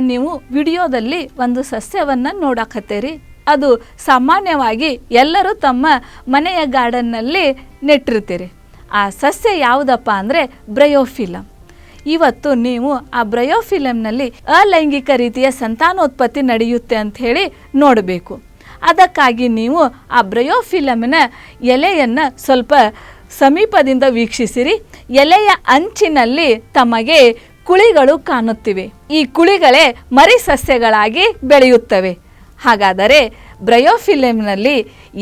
ನೀವು ವಿಡಿಯೋದಲ್ಲಿ ಒಂದು ಸಸ್ಯವನ್ನು ನೋಡಕತ್ತೀರಿ. ಅದು ಸಾಮಾನ್ಯವಾಗಿ ಎಲ್ಲರೂ ತಮ್ಮ ಮನೆಯ ಗಾರ್ಡನ್ನಲ್ಲಿ ನೆಟ್ಟಿರ್ತೀರಿ. ಆ ಸಸ್ಯ ಯಾವುದಪ್ಪ ಅಂದರೆ ಬ್ರಯೋಫಿಲಮ್ ಇವತ್ತು ನೀವು ಆ ಬ್ರಯೋಫಿಲಮ್ನಲ್ಲಿ ಅಲೈಂಗಿಕ ರೀತಿಯ ಸಂತಾನೋತ್ಪತ್ತಿ ನಡೆಯುತ್ತೆ ಅಂತ ಹೇಳಿ ನೋಡಬೇಕು. ಅದಕ್ಕಾಗಿ ನೀವು ಆ ಬ್ರಯೋಫಿಲಮ್ನ ಎಲೆಯನ್ನು ಸ್ವಲ್ಪ ಸಮೀಪದಿಂದ ವೀಕ್ಷಿಸಿರಿ. ಎಲೆಯ ಅಂಚಿನಲ್ಲಿ ತಮಗೆ ಕುಳಿಗಳು ಕಾಣುತ್ತಿವೆ. ಈ ಕುಳಿಗಳೇ ಮರಿ ಸಸ್ಯಗಳಾಗಿ ಬೆಳೆಯುತ್ತವೆ. ಹಾಗಾದರೆ ಬ್ರಯೋಫಿಲಮ್ನಲ್ಲಿ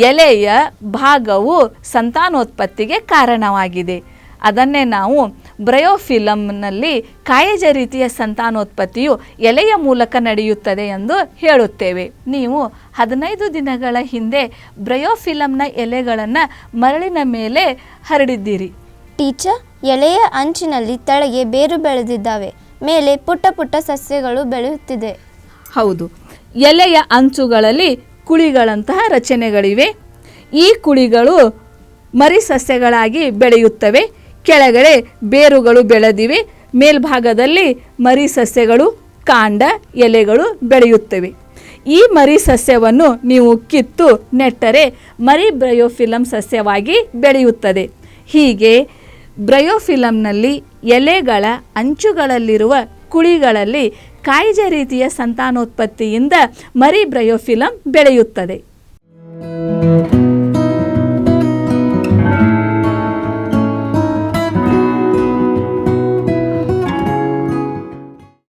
ಎಲೆಯ ಭಾಗವು ಸಂತಾನೋತ್ಪತ್ತಿಗೆ ಕಾರಣವಾಗಿದೆ. ಅದನ್ನೇ ನಾವು ಬ್ರಯೋಫಿಲಮ್ನಲ್ಲಿ ಕಾಯಜ ರೀತಿಯ ಸಂತಾನೋತ್ಪತ್ತಿಯು ಎಲೆಯ ಮೂಲಕ ನಡೆಯುತ್ತದೆ ಎಂದು ಹೇಳುತ್ತೇವೆ. ನೀವು ಹದಿನೈದು ದಿನಗಳ ಹಿಂದೆ ಬ್ರಯೋಫಿಲಮ್ನ ಎಲೆಗಳನ್ನು ಮರಳಿನ ಮೇಲೆ ಹರಡಿದ್ದೀರಿ. ಟೀಚರ್ ಎಲೆಯ ಅಂಚಿನಲ್ಲಿ ತಳಗೆ ಬೇರು ಬೆಳೆದಿದ್ದಾವೆ. ಮೇಲೆ ಪುಟ್ಟ ಪುಟ್ಟ ಸಸ್ಯಗಳು ಬೆಳೆಯುತ್ತಿದೆ. ಹೌದು. ಎಲೆಯ ಅಂಚುಗಳಲ್ಲಿ ಕುಳಿಗಳಂತಹ ರಚನೆಗಳಿವೆ. ಈ ಕುಳಿಗಳು ಮರಿ ಸಸ್ಯಗಳಾಗಿ ಬೆಳೆಯುತ್ತವೆ. ಕೆಳಗಡೆ ಬೇರುಗಳು ಬೆಳೆದಿವೆ. ಮೇಲ್ಭಾಗದಲ್ಲಿ ಮರಿ ಸಸ್ಯಗಳು, ಕಾಂಡ, ಎಲೆಗಳು ಬೆಳೆಯುತ್ತವೆ. ಈ ಮರಿ ಸಸ್ಯವನ್ನು ನೀವು ಕಿತ್ತು ನೆಟ್ಟರೆ ಮರಿ ಬ್ರಯೋಫಿಲಮ್ ಸಸ್ಯವಾಗಿ ಬೆಳೆಯುತ್ತದೆ. ಹೀಗೆ ಬ್ರಯೋಫಿಲಮ್ನಲ್ಲಿ ಎಲೆಗಳ ಅಂಚುಗಳಲ್ಲಿರುವ ಕುಳಿಗಳಲ್ಲಿ ಕಾಯಿಜ ರೀತಿಯ ಸಂತಾನೋತ್ಪತ್ತಿಯಿಂದ ಮರಿ ಬ್ರಯೋಫಿಲಂ ಬೆಳೆಯುತ್ತದೆ.